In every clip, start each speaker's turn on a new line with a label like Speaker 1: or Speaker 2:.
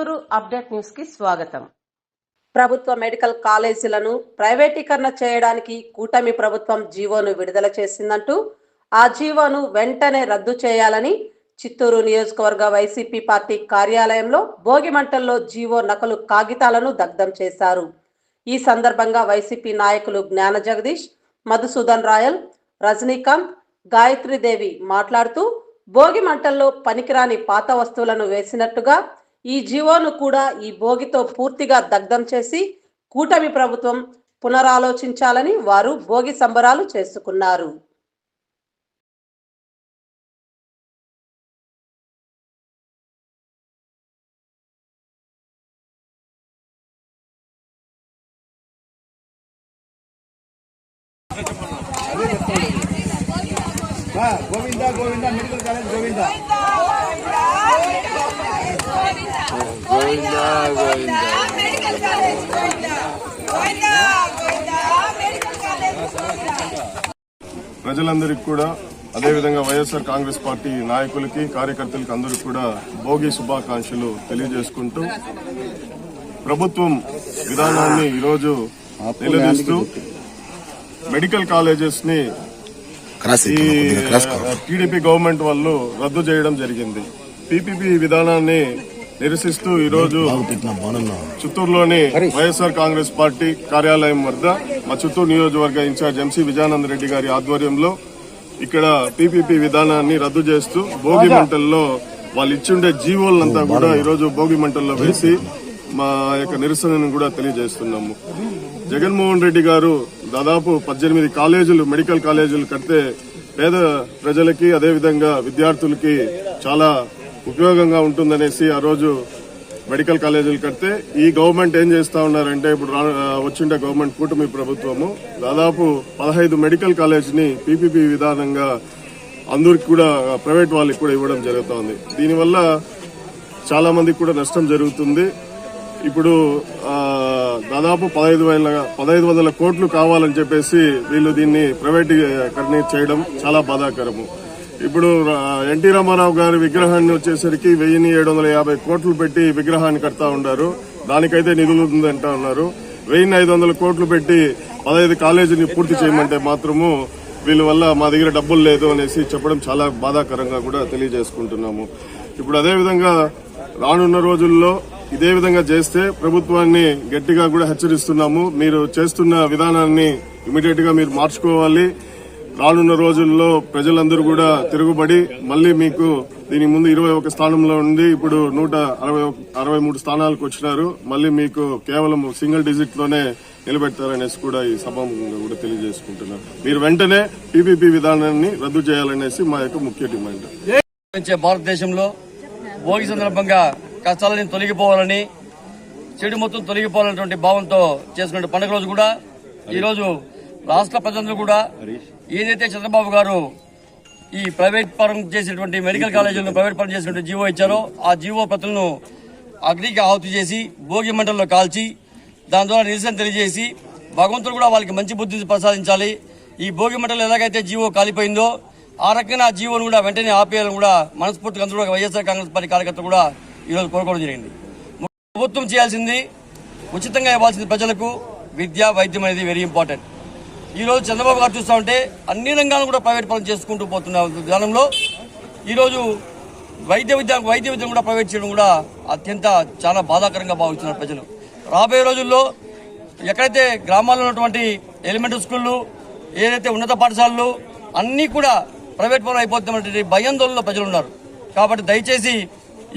Speaker 1: Chittoor update న్యూస్కి స్వాగతం.
Speaker 2: ప్రభుత్వ మెడికల్ కాలేజీలను ప్రైవేటీకరణ చేయడానికి కూటమి ప్రభుత్వం జీవోను విడుదల చేసిందంటూ ఆ జీవోను వెంటనే రద్దు చేయాలని చిత్తూరు నియోజకవర్గ వైసీపీ పార్టీ కార్యాలయంలో భోగిమంటల్లో జీవో నకలు కాగితాలను దగ్ధం చేశారు. ఈ సందర్భంగా వైసీపీ నాయకులు జ్ఞాన జగదీష్ మధుసూదన్ రాయల్ రజనీకాంత్ గాయత్రీదేవి మాట్లాడుతూ భోగి మంటల్లో పనికిరాని పాత వస్తువులను వేసినట్టుగా ఈ జీవోను కూడా ఈ భోగితో పూర్తిగా దగ్ధం చేసి కూటమి ప్రభుత్వం పునరాలోచించాలని వారు భోగి సంబరాలు చేసుకున్నారు.
Speaker 3: Govinda Govinda medical college Govinda.
Speaker 4: Govinda Govinda.
Speaker 5: Medical college Govinda. Govinda Govinda. Medical college Govinda.
Speaker 6: ప్రజలందరికీ కూడా అదేవిధంగా వైఎస్ఆర్ కాంగ్రెస్ పార్టీ నాయకులకి కార్యకర్తలకి అందరికీ కూడా భోగి శుభాకాంక్షలు తెలియజేసుకుంటూ ప్రభుత్వం విధానాన్ని ఈరోజు నిలదీస్తూ మెడికల్ కాలేజెస్ని టీడీపీ గవర్నమెంట్ వాళ్ళు రద్దు చేయడం జరిగింది. పీపీపీ విధానాన్ని నిరసిస్తూ ఈరోజు చిత్తూరులోని వైఎస్ఆర్ కాంగ్రెస్ పార్టీ కార్యాలయం వద్ద మా చిత్తూరు నియోజకవర్గ ఇన్ఛార్జ్ ఎంసీ విజయానంద రెడ్డి గారి ఆధ్వర్యంలో ఇక్కడ పీపీపీ విధానాన్ని రద్దు చేస్తూ భోగి మంటల్లో వాళ్ళు ఇచ్చిండే జీవోలంతా కూడా ఈరోజు భోగి మంటల్లో వేసి మా యొక్క నిరసనను కూడా తెలియజేస్తున్నాము. జగన్మోహన్ రెడ్డి గారు దాదాపు పద్దెనిమిది కాలేజీలు మెడికల్ కాలేజీలు కడితే పేద ప్రజలకి అదేవిధంగా విద్యార్థులకి చాలా ఉపయోగంగా ఉంటుందనేసి ఆ రోజు మెడికల్ కాలేజీలు కడితే ఈ గవర్నమెంట్ ఏం చేస్తా ఉన్నారంటే ఇప్పుడు రా- వచ్చిండే గవర్నమెంట్ కూటమి ప్రభుత్వము దాదాపు పదహైదు మెడికల్ కాలేజీని పీపీపీ విధానంగా అందరికి కూడా ప్రైవేట్ వాళ్ళకి కూడా ఇవ్వడం జరుగుతోంది దీనివల్ల చాలా మందికి కూడా నష్టం జరుగుతుంది. ఇప్పుడు దాదాపు పదహైదు వేల పదహైదు వందల కోట్లు కావాలని చెప్పేసి వీళ్ళు దీన్ని ప్రైవేటీకరణ చేయడం చాలా బాధాకరము. ఇప్పుడు ఎన్టీ రామారావు గారి విగ్రహాన్ని వచ్చేసరికి వెయ్యిన్ని ఏడు వందల యాభై కోట్లు పెట్టి విగ్రహాన్ని కడతా ఉన్నారు దానికైతే నిధులు ఉందంటా ఉన్నారు వెయ్యిన్ని ఐదు వందల కోట్లు పెట్టి పదహైదు కాలేజీని పూర్తి చేయమంటే మాత్రము వీళ్ళ వల్ల మా దగ్గర డబ్బులు లేదు అనేసి చెప్పడం చాలా బాధాకరంగా కూడా తెలియజేసుకుంటున్నాము. ఇప్పుడు అదేవిధంగా రానున్న రోజుల్లో ఇదే విధంగా చేస్తే ప్రభుత్వాన్ని గట్టిగా కూడా హెచ్చరిస్తున్నాము. మీరు చేస్తున్న విధానాన్ని ఇమీడియట్గా మీరు మార్చుకోవాలి. రానున్న రోజుల్లో ప్రజలందరూ కూడా తిరుగుబడి మళ్ళీ మీకు దీని ముందు ఇరవై ఒక స్థానంలో ఉండి ఇప్పుడు నూట అరవై అరవై మూడు స్థానాలకు వచ్చినారు. మళ్ళీ మీకు కేవలం సింగిల్ డిజిట్లోనే నిలబెడతారనేసి కూడా ఈ సభాముఖంగా కూడా తెలియజేసుకుంటున్నారు. మీరు వెంటనే పీపీపీ విధానాన్ని రద్దు చేయాలనేసి మా యొక్క ముఖ్య డిమాండ్.
Speaker 7: భారతదేశంలో భోగి సందర్భంగా కష్టాలని తొలగిపోవాలని చెడు మొత్తం తొలగిపోవాలనేటువంటి భావంతో చేసుకున్న పండుగ రోజు కూడా ఈ రోజు రాష్ట్ర ప్రజలందరూ కూడా ఏదైతే చంద్రబాబు గారు ఈ ప్రైవేట్ పరం చేసినటువంటి మెడికల్ కాలేజీలను ప్రైవేట్ పరం చేసినటువంటి జీవో ఇచ్చారో ఆ జీవో ప్రతులను అగ్నికి ఆహుతి చేసి భోగి మంటల్లో కాల్చి దాని ద్వారా నిరసన తెలియజేసి భగవంతుడు కూడా వాళ్ళకి మంచి బుద్ధి ప్రసాదించాలి. ఈ భోగి మంటలు ఎలాగైతే జీవో కాలిపోయిందో ఆ రకంగా ఆ జీవోను కూడా వెంటనే ఆపేయాలని కూడా మనస్ఫూర్తిగా అందరూ వైఎస్ఆర్ కాంగ్రెస్ పార్టీ కార్యకర్తలు కూడా ఈరోజు కోరుకోవడం జరిగింది. ప్రభుత్వం చేయాల్సింది ఉచితంగా ఇవ్వాల్సింది ప్రజలకు విద్య వైద్యం అనేది వెరీ ఇంపార్టెంట్ ఈ రోజు చంద్రబాబు గారు చూస్తా ఉంటే అన్ని రంగాలను కూడా ప్రైవేట్ పనులు చేసుకుంటూ పోతున్న విధానంలో ఈరోజు వైద్య విద్య వైద్య విద్యను కూడా ప్రైవేట్ చేయడం కూడా అత్యంత చాలా బాధాకరంగా భావిస్తున్నారు ప్రజలు. రాబోయే రోజుల్లో ఎక్కడైతే గ్రామాల్లో ఉన్నటువంటి ఎలిమెంటరీ స్కూళ్ళు ఏదైతే ఉన్నత పాఠశాలలు అన్నీ కూడా ప్రైవేట్ పనులు అయిపోతున్నటువంటి భయాందోళనలో ప్రజలు ఉన్నారు. కాబట్టి దయచేసి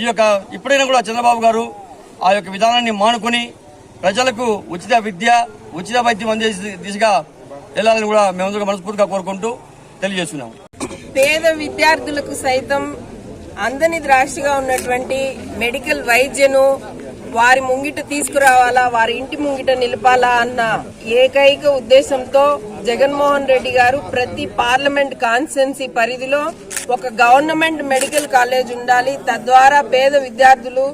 Speaker 7: ఈ యొక్క ఇప్పుడైనా కూడా చంద్రబాబు గారు ఆ యొక్క విధానాన్ని మానుకొని ప్రజలకు ఉచిత విద్య ఉచిత వైద్యం అందే దిశగా వెళ్ళాలని కూడా మేమందరూ మనస్ఫూర్తిగా కోరుకుంటూ తెలియజేస్తున్నాము.
Speaker 5: పేద విద్యార్థులకు సైతం అందని ద్రాక్షగా ఉన్నటువంటి మెడికల్ వైద్యను వారి ముంగిట తీసుకురావాలా వారి ఇంటి ముంగిట నిలపాలా అన్న ఏకైక ఉద్దేశంతో జగన్మోహన్ రెడ్డి గారు ప్రతి పార్లమెంట్ కాన్స్టెన్సీ పరిధిలో ఒక గవర్నమెంట్ మెడికల్ కాలేజ్ ఉండాలి. తద్వారా పేద విద్యార్థులు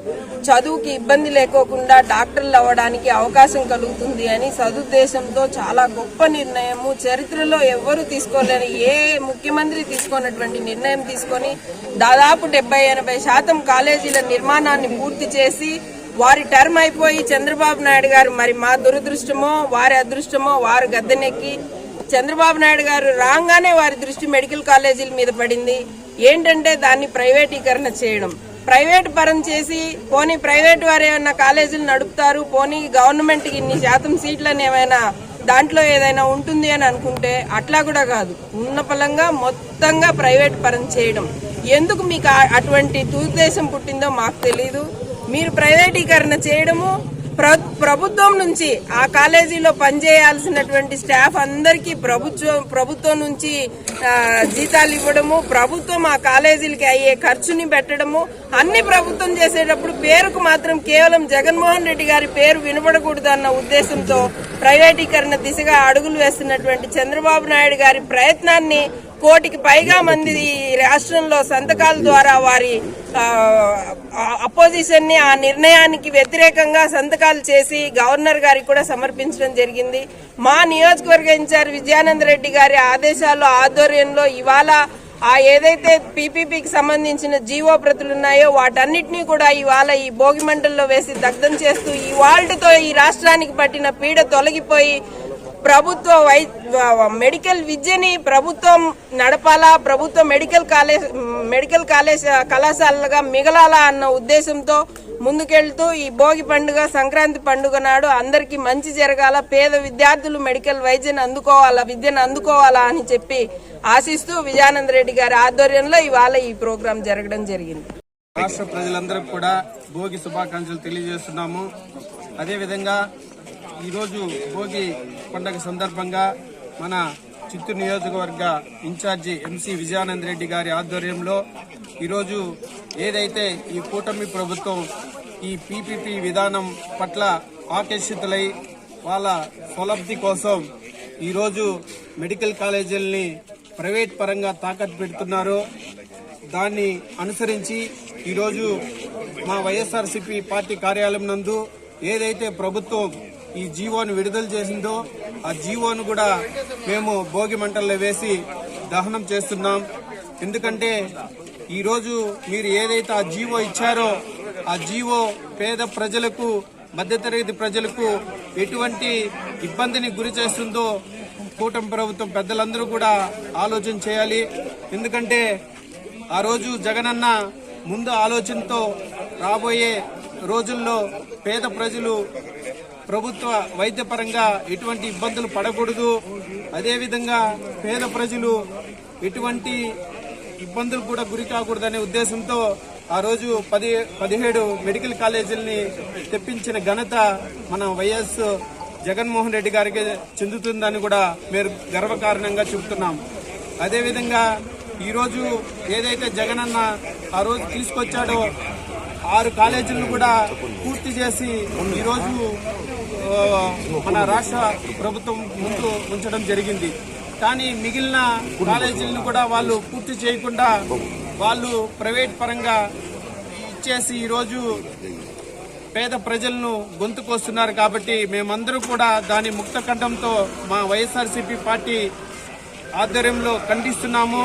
Speaker 5: చదువుకి ఇబ్బంది లేకోకుండా డాక్టర్లు అవ్వడానికి అవకాశం కలుగుతుంది అని సదుద్దేశంతో చాలా గొప్ప నిర్ణయము. చరిత్రలో ఎవ్వరూ తీసుకోలేని ఏ ముఖ్యమంత్రి తీసుకున్నటువంటి నిర్ణయం తీసుకొని దాదాపు డెబ్బై ఎనభై శాతం కాలేజీల నిర్మాణాన్ని పూర్తి చేసి వారి టర్మ్ అయిపోయి చంద్రబాబు నాయుడు గారు మరి మా దురదృష్టమో వారి అదృష్టమో వారు గద్దెనెక్కి చంద్రబాబు నాయుడు గారు రాగానే వారి దృష్టి మెడికల్ కాలేజీల మీద పడింది. ఏంటంటే దాన్ని ప్రైవేటీకరణ చేయడం. ప్రైవేట్ పరం చేసి పోనీ ప్రైవేట్ వారు ఏమైనా కాలేజీలు నడుపుతారు పోనీ గవర్నమెంట్కి ఇన్ని శాతం సీట్లని ఏమైనా దాంట్లో ఏదైనా ఉంటుంది అని అనుకుంటే అట్లా కూడా కాదు. ఉన్న పలంగా మొత్తంగా ప్రైవేట్ పరం చేయడం. ఎందుకు మీకు అటువంటి దురుద్దేశం పుట్టిందో మాకు తెలియదు మీరు ప్రైవేటీకరణ చేయడము ప్రభుత్వం నుంచి ఆ కాలేజీలో పనిచేయాల్సినటువంటి స్టాఫ్ అందరికీ ప్రభుత్వం ప్రభుత్వం నుంచి జీతాలు ఇవ్వడము ప్రభుత్వం ఆ కాలేజీలకి అయ్యే ఖర్చుని పెట్టడము అన్ని ప్రభుత్వం చేసేటప్పుడు పేరుకు మాత్రం కేవలం జగన్మోహన్ రెడ్డి గారి పేరు వినపడకూడదు అన్న ఉద్దేశంతో ప్రైవేటీకరణ దిశగా అడుగులు వేస్తున్నటువంటి చంద్రబాబు నాయుడు గారి ప్రయత్నాన్ని కోటికి పైగా మంది రాష్ట్రంలో సంతకాల ద్వారా వారి అపోజిషన్ని ఆ నిర్ణయానికి వ్యతిరేకంగా సంతకాలు చేసి గవర్నర్ గారికి కూడా సమర్పించడం జరిగింది. మా నియోజకవర్గ ఇన్ఛార్జ్ విజయానంద రెడ్డి గారి ఆదేశాలు ఆధ్వర్యంలో ఇవాళ ఆ ఏదైతే పీపీపీకి సంబంధించిన జీవో ప్రతులు ఉన్నాయో వాటన్నిటినీ కూడా ఇవాళ ఈ భోగి మంటల్లో వేసి దగ్ధం చేస్తూ ఈ వాల్డ్తో ఈ రాష్ట్రానికి పట్టిన పీడ తొలగిపోయి ప్రభుత్వ వై మెడికల్ విద్యని ప్రభుత్వం నడపాలా? ప్రభుత్వ మెడికల్ కాలేజ్ మెడికల్ కాలేజ్ కళాశాలలుగా మిగలాలా అన్న ఉద్దేశంతో ముందుకెళ్తూ ఈ భోగి పండుగ సంక్రాంతి పండుగ నాడు అందరికీ మంచి జరగాల. పేద విద్యార్థులు మెడికల్ వైద్యను అందుకోవాలా విద్యను అందుకోవాలా అని చెప్పి ఆశిస్తూ విజయానంద రెడ్డి గారి ఆధ్వర్యంలో ఇవాళ ఈ ప్రోగ్రాం జరగడం జరిగింది.
Speaker 8: రాష్ట్ర ప్రజలందరికీ కూడా భోగి శుభాకాంక్షలు తెలియజేస్తున్నాము. అదేవిధంగా ఈరోజు భోగి పండగ సందర్భంగా మన చిత్తూరు నియోజకవర్గ ఇన్ఛార్జి ఎంసీ విజయానంద రెడ్డి గారి ఆధ్వర్యంలో ఈరోజు ఏదైతే ఈ కూటమి ప్రభుత్వం ఈ పీపీపీ విధానం పట్ల ఆకర్షితులై వాళ్ళ స్వలబ్ధి కోసం ఈరోజు మెడికల్ కాలేజీలని ప్రైవేట్ పరంగా తాకట్టు పెడుతున్నారు. దాన్ని అనుసరించి ఈరోజు మా వైఎస్ఆర్సీపీ పార్టీ కార్యాలయం నందు ఏదైతే ప్రభుత్వం ఈ జీవోను విడుదల చేసిందో ఆ జీవోను కూడా మేము భోగి మంటల్లో వేసి దహనం చేస్తున్నాం. ఎందుకంటే ఈరోజు మీరు ఏదైతే ఆ జీవో ఇచ్చారో ఆ జీవో పేద ప్రజలకు మధ్యతరగతి ప్రజలకు ఎటువంటి ఇబ్బందిని గురి చేస్తుందో కూటమి ప్రభుత్వం పెద్దలందరూ కూడా ఆలోచన చేయాలి. ఎందుకంటే ఆ రోజు జగనన్న ముందు ఆలోచనతో రాబోయే రోజుల్లో పేద ప్రజలు ప్రభుత్వ వైద్యపరంగా ఎటువంటి ఇబ్బందులు పడకూడదు. అదేవిధంగా పేద ప్రజలు ఎటువంటి ఇబ్బందులు కూడా గురి కాకూడదనే ఉద్దేశంతో ఆ రోజు పది పదిహేడు మెడికల్ కాలేజీలని తెప్పించిన ఘనత మన వైఎస్ జగన్మోహన్ రెడ్డి గారికి చెందుతుందని కూడా మీరు గర్వకారణంగా చెబుతున్నాం. అదేవిధంగా ఈరోజు ఏదైతే జగన్ అన్న ఆ రోజు తీసుకొచ్చాడో ఆరు కాలేజీలను కూడా పూర్తి చేసి ఈరోజు మన రాష్ట్ర ప్రభుత్వం ముందు ఉంచడం జరిగింది. కానీ మిగిలిన కాలేజీలను కూడా వాళ్ళు పూర్తి చేయకుండా వాళ్ళు ప్రైవేట్ పరంగా ఇచ్చేసి ఈరోజు పేద ప్రజలను గొంతుకొస్తున్నారు కాబట్టి మేమందరూ కూడా దాని ముక్త కంఠంతో మా వైఎస్ఆర్సీపీ పార్టీ ఆధ్వర్యంలో ఖండిస్తున్నాము.